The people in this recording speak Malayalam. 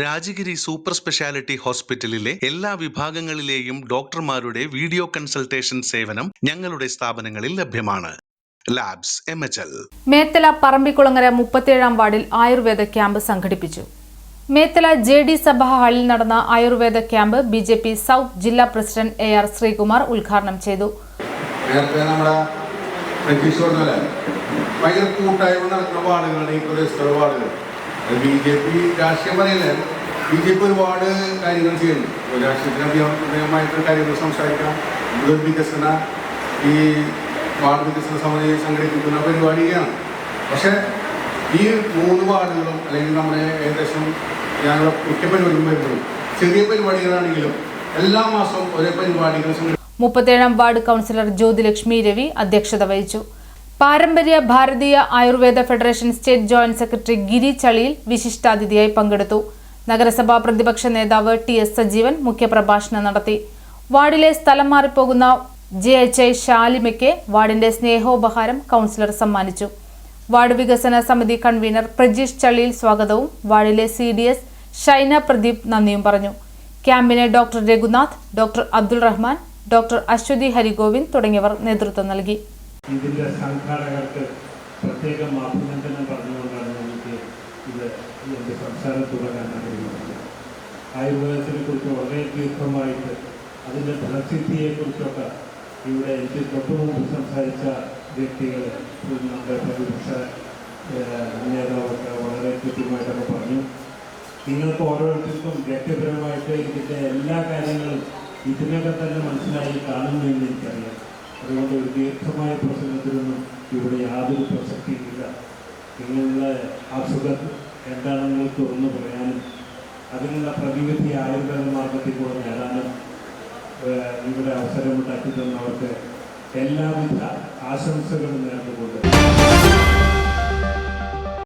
രാജഗിരി സൂപ്പർ സ്പെഷ്യാലിറ്റി ഹോസ്പിറ്റലിലെ എല്ലാ വിഭാഗങ്ങളിലെയും ഡോക്ടർമാരുടെ വീഡിയോ കൺസൾട്ടേഷൻ സേവനം ഞങ്ങളുടെ സ്ഥാപനങ്ങളിൽ ലഭ്യമാണ്. Labs M H L. Methala Parambikulangara മുപ്പത്തിയേഴാം വാർഡിൽ ആയുർവേദ ക്യാമ്പ് സംഘടിപ്പിച്ചു. മേത്തല ജെ ഡി സഭ ഹാളിൽ നടന്ന ayurveda camp B J P south ജില്ലാ പ്രസിഡന്റ് എ ആർ ശ്രീകുമാർ ഉദ്ഘാടനം ചെയ്തു. ഭയങ്കര കൂട്ടായ്മ നടക്കുന്ന വാർഡുകളാണ് ഈ പ്രദേശത്തുള്ള വാർഡുകൾ. ബി ജെ പി രാഷ്ട്രീയം പറയില്ല? ബി ജെ പി ഒരുപാട് കാര്യങ്ങൾ ചെയ്യുന്നു രാഷ്ട്രീയത്തിന് കാര്യങ്ങൾ സംസാരിക്കാം. മുതൽ വികസന ഈ വാർഡ് വികസന സമിതി സംഘടിപ്പിക്കുന്ന പരിപാടിയാണ്. പക്ഷേ ഈ മൂന്ന് വാർഡുകളും അല്ലെങ്കിൽ നമ്മുടെ ഏകദേശം ഞാനുള്ള മിക്ക പരിപാടികളും വരുമ്പോഴും ചെറിയ പരിപാടികളാണെങ്കിലും എല്ലാ മാസവും ഒരേ പരിപാടികൾ മുപ്പത്തേഴാം വാർഡ് കൗൺസിലർ ജ്യോതിലക്ഷ്മി രവി അധ്യക്ഷത വഹിച്ചു. പാരമ്പര്യ ഭാരതീയ ayurveda federation state joint secretary Giri ചളിയിൽ വിശിഷ്ടാതിഥിയായി പങ്കെടുത്തു. നഗരസഭാ പ്രതിപക്ഷ നേതാവ് ടി എസ് സജീവൻ മുഖ്യപ്രഭാഷണം നടത്തി. വാർഡിലെ സ്ഥലം മാറിപ്പോകുന്ന ജെ എച്ച് ഐ ഷാലിമയ്ക്ക് വാർഡിന്റെ സ്നേഹോപഹാരം കൗൺസിലർ സമ്മാനിച്ചു. വാർഡ് വികസന സമിതി കൺവീനർ പ്രജീഷ് ചളിയിൽ സ്വാഗതവും വാർഡിലെ C D S Shaina Pradeep നന്ദിയും പറഞ്ഞു. ക്യാമ്പിന് doctor Raghunath doctor Abdul Rahman doctor Aswathy Harigovind തുടങ്ങിയവർ നേതൃത്വം നൽകി. ഇതിന്റെ സംഘാടകർക്ക് പ്രത്യേകം അഭിനന്ദനം പറഞ്ഞുകൊണ്ടാണ് എനിക്ക് ഇത് എന്റെ സംസാരം തുടങ്ങാൻ ആഗ്രഹിക്കുന്നത്. ആയുർവേദത്തിനെ കുറിച്ച് വളരെ ദീർഘമായിട്ട് അതിന്റെ ഫലസിദ്ധിയെക്കുറിച്ചൊക്കെ ഇവിടെ എനിക്ക് തൊട്ടു മുമ്പ് സംസാരിച്ച വ്യക്തികൾ നമ്മുടെ പ്രതിപക്ഷ നേതാവൊക്കെ വളരെ കൃത്യമായിട്ടൊക്കെ പറഞ്ഞു. നിങ്ങൾക്ക് ഓരോരുത്തർക്കും വ്യക്തിപരമായിട്ട് ഇതിന്റെ എല്ലാ കാര്യങ്ങളും ഇതിനകം തന്നെ മനസ്സിലായി കാണുന്നു എന്ന് എനിക്കറിയാം. അതുകൊണ്ട് ഒരു ദീർഘമായ പ്രസംഗത്തിനൊന്നും ഇവിടെ യാതൊരു പ്രസക്തിയില്ല നിങ്ങളുടെ അസുഖം എന്താണെന്ന് തുറന്നു പറയാനും അതിനുള്ള പ്രതിവിധി ആയുർവേദ മാർഗത്തിൽ കൂടെ നേടാനും ഇവിടെ അവസരമുണ്ടാക്കി തന്നവർക്ക് എല്ലാവിധ ആശംസകളും നേർന്നുകൊണ്ട്